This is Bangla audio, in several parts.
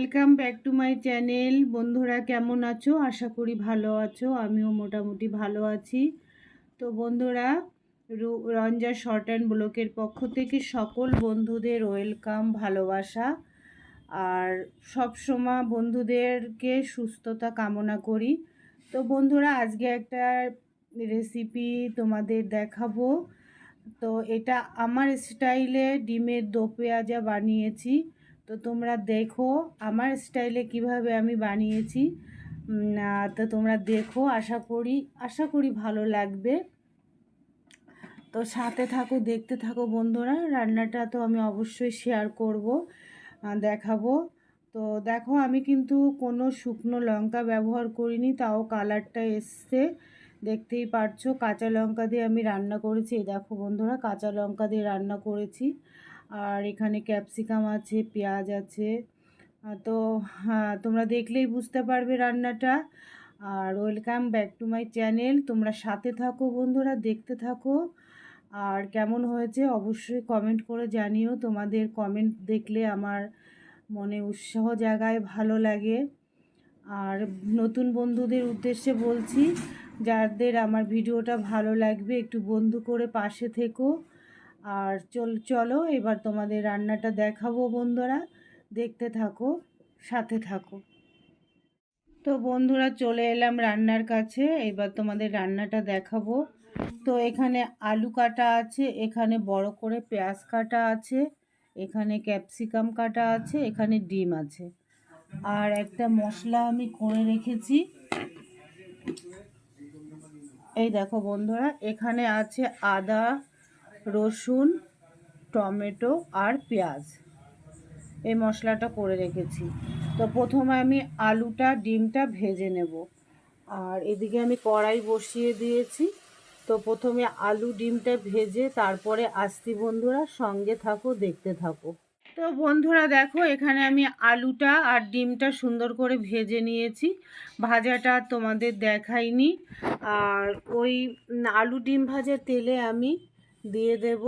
Welcome back to my channel বন্ধুরা, কেমন আছো? আশা করি ভালো আছো। আমিও মোটামুটি ভালো আছি। তো বন্ধুরা রঞ্জা শর্ট অ্যান্ড ব্লকের পক্ষ থেকে সকল বন্ধুদের ওয়েলকাম ভালোবাসা। আর সব সময় বন্ধুদেরকে সুস্থতা কামনা করি। তো বন্ধুরা, আজকে একটা রেসিপি তোমাদের দেখাবো। তো এটা আমার স্টাইলে ডিমের দো পেঁয়াজা বানিয়েছি। তো তোমরা দেখো আমার স্টাইলে কীভাবে আমি বানিয়েছি। তো তোমরা দেখো, আশা করি আশা করি ভালো লাগবে। তো সাথে থাকো, দেখতে থাকো বন্ধুরা, রান্নাটা তো আমি অবশ্যই শেয়ার করব দেখাবো। তো দেখো, আমি কিন্তু কোনো শুকনো লঙ্কা ব্যবহার করিনি, তাও কালারটা এসছে। দেখতেই পারছ, কাঁচা লঙ্কা দিয়ে আমি রান্না করেছি দেখো বন্ধুরা, কাঁচা লঙ্কা দিয়ে রান্না করেছি। আর এখানে ক্যাপসিকাম আছে, পেঁয়াজ আছে। তো হ্যাঁ তোমরা দেখলেই বুঝতে পারবে রান্নাটা। আর welcome back to my channel. তোমরা সাথে থাকো বন্ধুরা, দেখতে থাকো। আর কেমন হয়েছে অবশ্যই কমেন্ট করে জানিও। তোমাদের কমেন্ট দেখলে আমার মনে উৎসাহ জাগায়, ভালো লাগে। আর নতুন বন্ধুদের উদ্দেশ্যে বলছি, যাদের আমার ভিডিওটা ভালো লাগবে, একটু বন্ধু করে পাশে থেকো। আর চল, চলো এবার তোমাদের রান্নাটা দেখাবো বন্ধুরা। দেখতে থাকো, সাথে থাকো। তো বন্ধুরা, চলে এলাম রান্নার কাছে। এবার তোমাদের রান্নাটা দেখাবো। তো এখানে আলু কাটা আছে, এখানে বড় করে পেঁয়াজ কাটা আছে, এখানে ক্যাপসিকাম কাটা আছে, এখানে ডিম আছে। আর একটা মশলা আমি করে রেখেছি। এই দেখো বন্ধুরা, এখানে আছে আদা রসুন, টমেটো আর পেঁয়াজ। এই মশলাটা করে রেখেছি। তো প্রথমে আমি আলুটা, ডিমটা ভেজে নেব। আর এদিকে আমি কড়াই বসিয়ে দিয়েছি। তো প্রথমে আলু, ডিমটা ভেজে তারপরে আসতি বন্ধুরা সঙ্গে থাকো, দেখতে থাকো। তো বন্ধুরা দেখো, এখানে আমি আলুটা আর ডিমটা সুন্দর করে ভেজে নিয়েছি। ভাজাটা তোমাদের দেখাইনি। আর ওই আলু, ডিম ভাজার তেলে আমি দিয়ে দেব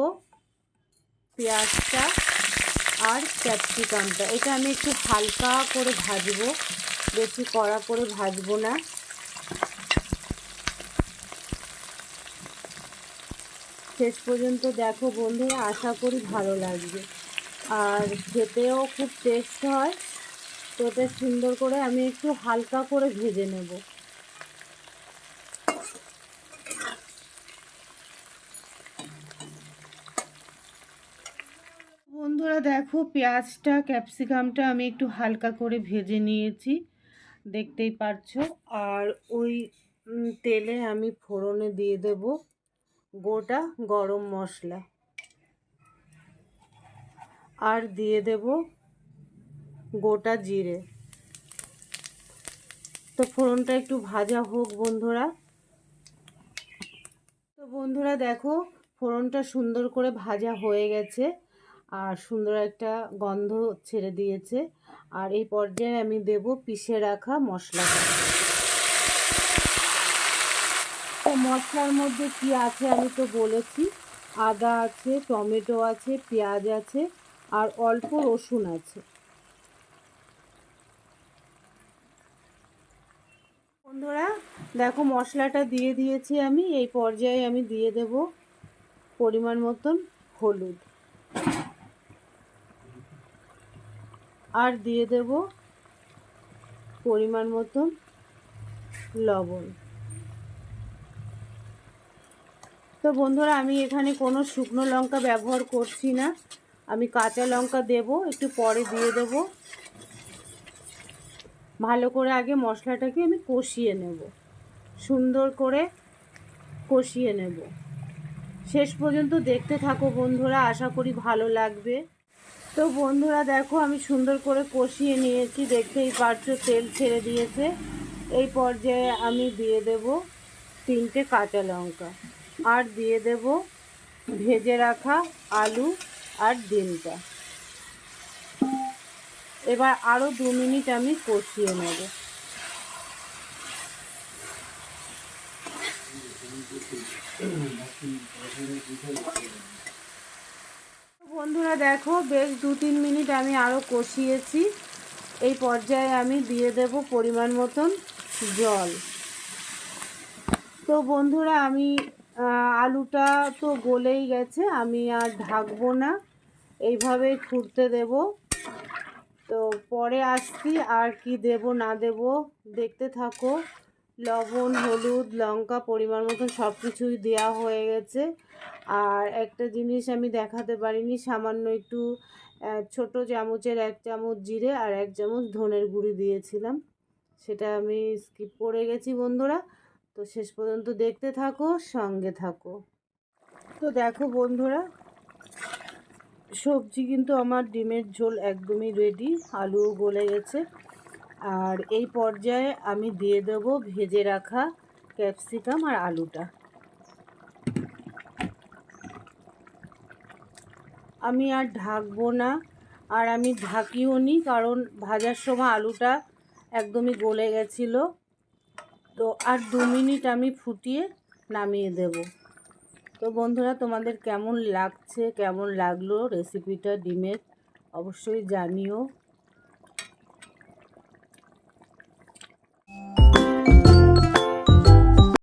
পেঁয়াজটা আর ক্যাপসিকামটা। এটা আমি একটু হালকা করে ভাজবো, বেশি কড়া করে ভাজবো না। শেষ পর্যন্ত দেখো বন্ধুরা আশা করি ভালো লাগবে। আর খেতেও খুব টেস্ট হয়, তো সুন্দর করে আমি একটু হালকা করে ভেজে নেব। বন্ধুরা দেখো পেঁয়াজটা, ক্যাপসিকামটা আমি একটু হালকা করে ভেজে নিয়েছি, দেখতেই পারছ। আর ওই তেলে আমি ফোড়নে দিয়ে দেব গোটা গরম মশলা। আর দিয়ে দেব গোটা জিরে। তো ফোড়নটা একটু ভাজা হোক বন্ধুরা। তো বন্ধুরা দেখো, ফোড়নটা সুন্দর করে ভাজা হয়ে গেছে। আর সুন্দর একটা গন্ধ ছেড়ে দিয়েছে। আর এই পর্যায়ে আমি দেব পিষে রাখা মশলাটা মশলার মধ্যে কি আছে আমি তো বলেছি। আদা আছে, টমেটো আছে, পেঁয়াজ আছে, আর অল্প রসুন আছে। বন্ধুরা, দেখো মশলাটা দিয়ে দিয়েছি আমি। এই পর্যায়ে আমি দিয়ে দেব পরিমাণ মতন হলুদ। আর দিয়ে দেব পরিমাণ মতন লবণ। তো বন্ধুরা, আমি এখানে কোনো শুকনো লঙ্কা ব্যবহার করছি না। আমি কাঁচা লঙ্কা দেব, একটু পরে দিয়ে দেব। ভালো করে আগে মশলাটাকে আমি কষিয়ে নেব। সুন্দর করে কষিয়ে নেব। শেষ পর্যন্ত দেখতে থাকো বন্ধুরা, আশা করি ভালো লাগবে। তো বন্ধুরা দেখো, আমি সুন্দর করে কষিয়ে নিয়েছি। দেখতেই পারছ তেল ছেড়ে দিয়েছে। এই পর্যায়ে আমি দিয়ে দেব তিনটে কাঁচা লঙ্কা। আর দিয়ে দেব ভেজে রাখা আলু আর ডিমটা। এবার আরও দু মিনিট আমি কষিয়ে নেব। বন্ধুরা দেখো, বেশ দু তিন মিনিট আমি আরও কষিয়েছি। এই পর্যায়ে আমি দিয়ে দেব পরিমাণ মতন জল। তো বন্ধুরা আমি আলুটা তো গলেই গেছে, আমি আর ঢাকবো না। এইভাবে খুঁড়তে দেব। তো পরে আসছি, আর কি দেব না দেব দেখতে থাকো। লবণ, হলুদ, লঙ্কা, পরিমাণ মতন সব কিছুই দেওয়া হয়ে গেছে। আর একটা জিনিস আমি দেখাতে পারিনি, সামান্য একটু ছোট চামচের এক চামচ জিরে আর এক চামচ ধনের গুঁড়ি দিয়েছিলাম। সেটা আমি স্কিপ করে গেছি বন্ধুরা। তো শেষ পর্যন্ত দেখতে থাকো, সঙ্গে থাকো। তো দেখো বন্ধুরা, সবজি কিন্তু আমার ডিমের ঝোল একদমই রেডি আলুও গলে গেছে। আর এই পর্যায়ে আমি দিয়ে দেব ভেজে রাখা ক্যাপসিকাম আর আলুটা। আমি আর ঢাকবো না আর আমি ঢাকিও নি কারণ ভাজার সময় আলুটা একদমই গলে গেছিল। তো আর দু মিনিট আমি ফুটিয়ে নামিয়ে দেব। তো বন্ধুরা, তোমাদের কেমন লাগছে, কেমন লাগল রেসিপিটা ডিমের অবশ্যই জানিও।